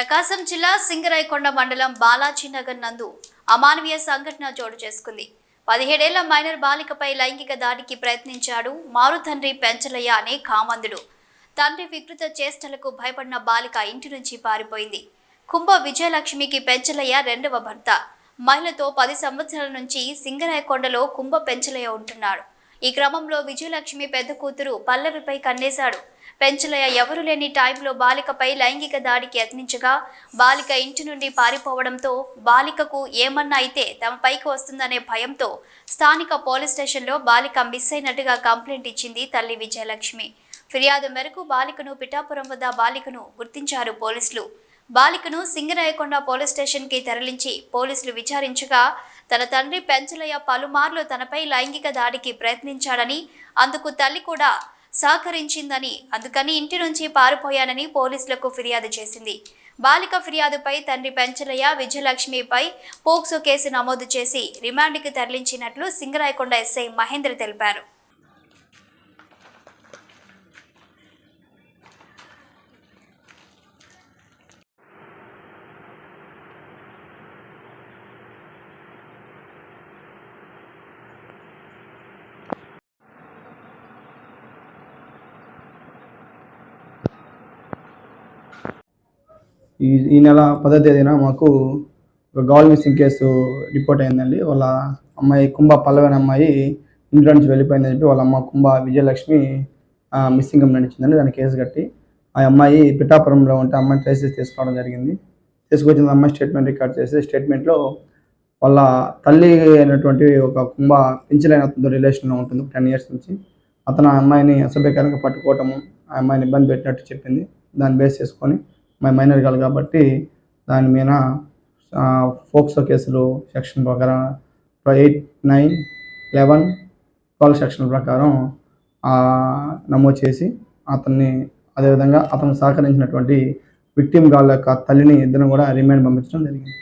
ప్రకాశం జిల్లా సింగరాయకొండ మండలం బాలాజీనగర్ నందు అమానవీయ సంఘటన చోటు చేసుకుంది. పదిహేడేళ్ళ మైనర్ బాలికపై లైంగిక దాడికి ప్రయత్నించాడు మారు తండ్రి పెంచలయ్య అనే కామందుడు. తండ్రి వికృత చేష్టలకు భయపడిన బాలిక ఇంటి నుంచి పారిపోయింది. కుంభ విజయలక్ష్మికి పెంచలయ్య రెండవ భర్త. మహిళతో పది సంవత్సరాల నుంచి సింగరాయకొండలో కుంభ పెంచలయ్య ఉంటున్నాడు. ఈ క్రమంలో విజయలక్ష్మి పెద్ద కూతురు పల్లవిపై కన్నేశాడు. పెంచలయ్య ఎవరు లేని టైంలో బాలికపై లైంగిక దాడికి యత్నించగా బాలిక ఇంటి నుండి పారిపోవడంతో బాలికకు ఏమన్నా అయితే తమ పైకి వస్తుందనే భయంతో స్థానిక పోలీస్ స్టేషన్లో బాలిక మిస్ అయినట్టుగా కంప్లైంట్ ఇచ్చింది తల్లి విజయలక్ష్మి. ఫిర్యాదు మేరకు బాలికను పిఠాపురం వద్ద బాలికను గుర్తించారు పోలీసులు. బాలికను సింగరాయకొండ పోలీస్ స్టేషన్కి తరలించి పోలీసులు విచారించగా తన తండ్రి పెంచలయ్య పలుమార్లు తనపై లైంగిక దాడికి ప్రయత్నించాడని అందుకు తల్లి కూడా సహకరించిందని అందుకని ఇంటి నుంచి పారిపోయానని పోలీసులకు ఫిర్యాదు చేసింది. బాలిక ఫిర్యాదుపై తండ్రి పెంచలయ్య విజయలక్ష్మిపై పోక్సో కేసు నమోదు చేసి రిమాండ్కి తరలించినట్లు సింగరాయకొండ ఎస్ఐ మహేంద్ర తెలిపారు. ఈ ఈ నెల పదో తేదీన మాకు ఒక గౌల్ మిస్సింగ్ కేసు రిపోర్ట్ అయిందండి. వాళ్ళ అమ్మాయి కుంభ పల్లవి అమ్మాయి ఇంట్లో నుంచి వెళ్ళిపోయిందని చెప్పి వాళ్ళ అమ్మ కుంభ విజయలక్ష్మి మిస్సింగ్ కంప్లైంట్ ఇచ్చిందండి. దాని కేసు కట్టి ఆ అమ్మాయి పిఠాపురంలో ఉంటే అమ్మాయిని ట్రేస్ చేసి తీసుకోవడం జరిగింది. తీసుకొచ్చిన అమ్మాయి స్టేట్మెంట్ రికార్డ్ చేసి స్టేట్మెంట్లో వాళ్ళ తల్లి అయినటువంటి ఒక కుంభ పెంచలేని అతనితో రిలేషన్లో ఉంటుంది. టెన్ ఇయర్స్ నుంచి అతను ఆ అమ్మాయిని అసభ్యకరంగా పట్టుకోవటము ఆ అమ్మాయిని ఇబ్బంది పెట్టినట్టు చెప్పింది. దాన్ని బేస్ చేసుకొని మై మైనర్ గర్ల్ కాబట్టి దాని మీద ఫోక్సో కేసులు సెక్షన్ ప్రకారం eight nine eleven twelve section ప్రకారం నమోదు చేసి అతన్ని అదేవిధంగా అతను సహకరించినటువంటి విక్టిమ్ గాళ్ళ యొక్క తల్లిని ఇద్దరు కూడా రిమాండ్ పంపించడం జరిగింది.